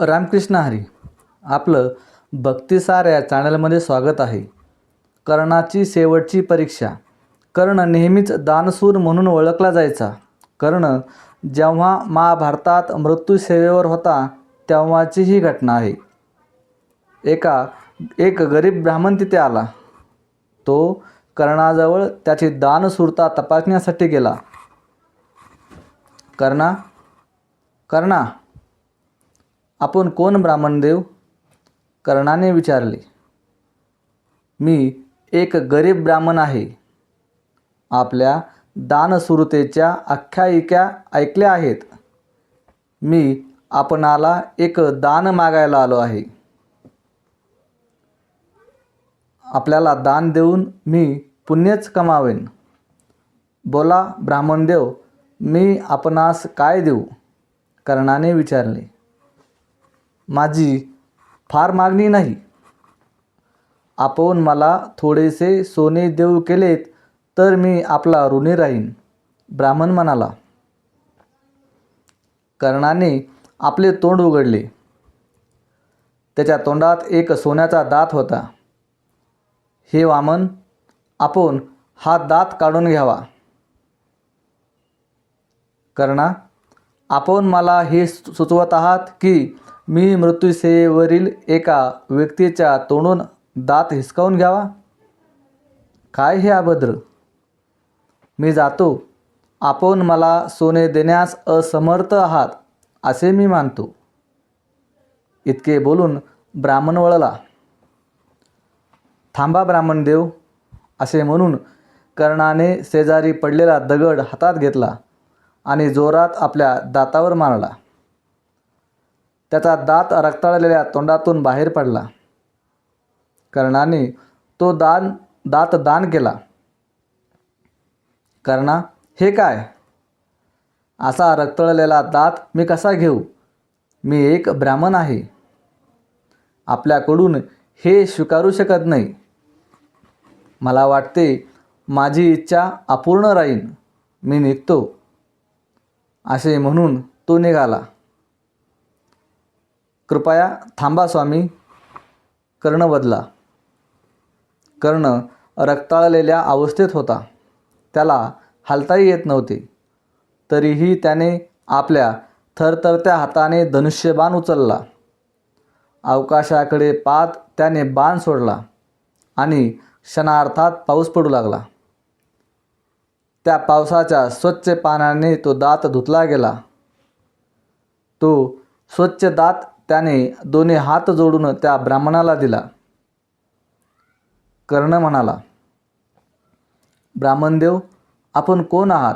रामकृष्ण हरी आपलं भक्तिसार या चॅनलमध्ये स्वागत आहे. कर्णाची शेवटची परीक्षा. कर्ण नेहमीच दानसूर म्हणून ओळखला जायचा. कर्ण जेव्हा महाभारतात मृत्यूसेवेवर होता तेव्हाची ही घटना आहे. एका एक गरीब ब्राह्मण तिथे आला. तो कर्णाजवळ त्याची दानसूरता तपासण्यासाठी गेला. कर्णा कर्णा आपण कोण ब्राह्मणदेव कर्णाने विचारले. मी एक गरीब ब्राह्मण आहे. आपल्या दानसुरतेच्या आख्यायिका ऐकल्या आहेत. मी आपणाला एक दान मागायला आलो आहे. आपल्याला दान देऊन मी पुण्यच कमावेन. बोला ब्राह्मणदेव मी आपणास काय देऊ? कर्णाने विचारले. माझी फार मागणी नाही. आपण मला थोडेसे सोने देऊ केलेत तर मी आपला ऋणी राहीन ब्राह्मण म्हणाला. कर्णाने आपले तोंड उघडले. त्याच्या तोंडात एक सोन्याचा दात होता. हे वामन आपण हा दात काढून घ्यावा. कर्णा आपण मला हे सु- सुचवत आहात की मी मृत्यूसेवेवरील एका व्यक्तीच्या तोंडून दात हिसकावून घ्यावा? काय हे अभद्र? मी जातो. आपण मला सोने देण्यास असमर्थ आहात असे मी मानतो. इतके बोलून ब्राह्मण वळला. थांबा ब्राह्मणदेव असे म्हणून कर्णाने शेजारी पडलेला दगड हातात घेतला आणि जोरात आपल्या दातावर मारला. त्याचा दात रक्ताळलेल्या तोंडातून बाहेर पडला. कर्णाने तो दान दात दान केला. कर्णा हे काय? असा रक्तळलेला दात मी कसा घेऊ? मी एक ब्राह्मण आहे. आपल्याकडून हे स्वीकारू शकत नाही. मला वाटते माझी इच्छा अपूर्ण राहीन. मी निघतो. असे म्हणून तो निघाला. कृपया थांबा स्वामी. कर्ण बदला. कर्ण रक्ताळलेल्या अवस्थेत होता. त्याला हालताही येत नव्हते. तरीही त्याने आपल्या थरथरत्या हाताने धनुष्यबाण उचलला. अवकाशाकडे पाहत त्याने बाण सोडला आणि क्षणार्थात पाऊस पडू लागला. त्या पावसाच्या स्वच्छ पाण्याने तो दात धुतला गेला. तो स्वच्छ दात त्याने दोन्ही हात जोडून त्या ब्राह्मणाला दिला. कर्ण म्हणाला ब्राह्मणदेव आपण कोण आहात?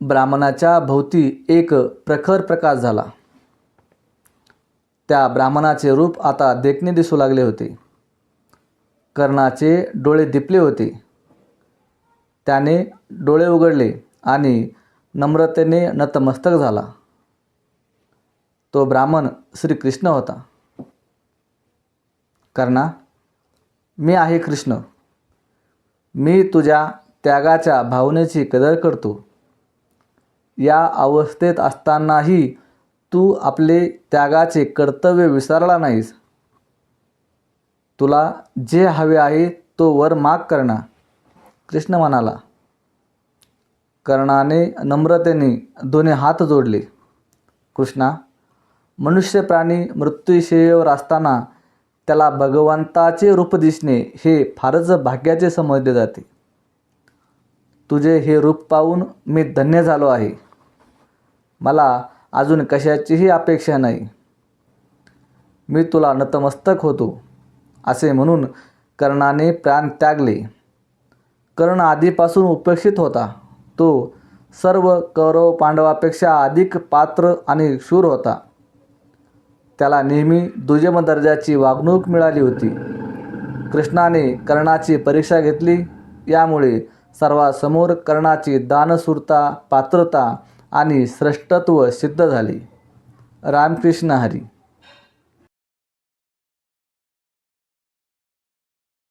ब्राह्मणाच्या भोवती एक प्रखर प्रकाश झाला. त्या ब्राह्मणाचे रूप आता देखणे दिसू लागले होते. कर्णाचे डोळे दिपले होते. त्याने डोळे उघडले आणि नम्रतेने नतमस्तक झाला. तो ब्राह्मण श्रीकृष्ण होता. कर्णा मी आहे कृष्ण. मी तुझ्या त्यागाच्या भावनेची कदर करतो. या अवस्थेत असतानाही तू आपले त्यागाचे कर्तव्य विसरला नाहीस. तुला जे हवे आहे तो वर माग करणा कृष्ण म्हणाला. कर्णाने नम्रतेने दोन्ही हात जोडले. कृष्णा मनुष्य प्राणी मृत्यूशयेवर असताना त्याला भगवंताचे रूप दिसणे हे फारच भाग्याचे समजले जाते. तुझे हे रूप पाहून मी धन्य झालो आहे. मला अजून कशाचीही अपेक्षा नाही. मी तुला नतमस्तक होतो असे म्हणून कर्णाने प्राण त्यागले. कर्ण आधीपासून उपेक्षित होता. तो सर्व कौरव पांडवापेक्षा अधिक पात्र आणि शूर होता. त्याला नेहमी दुय्यम दर्जाची वागणूक मिळाली होती. कृष्णाने कर्णाची परीक्षा घेतली. यामुळे सर्वांसमोर कर्णाची दानसूरता पात्रता आणि श्रेष्ठत्व सिद्ध झाले. रामकृष्ण हरी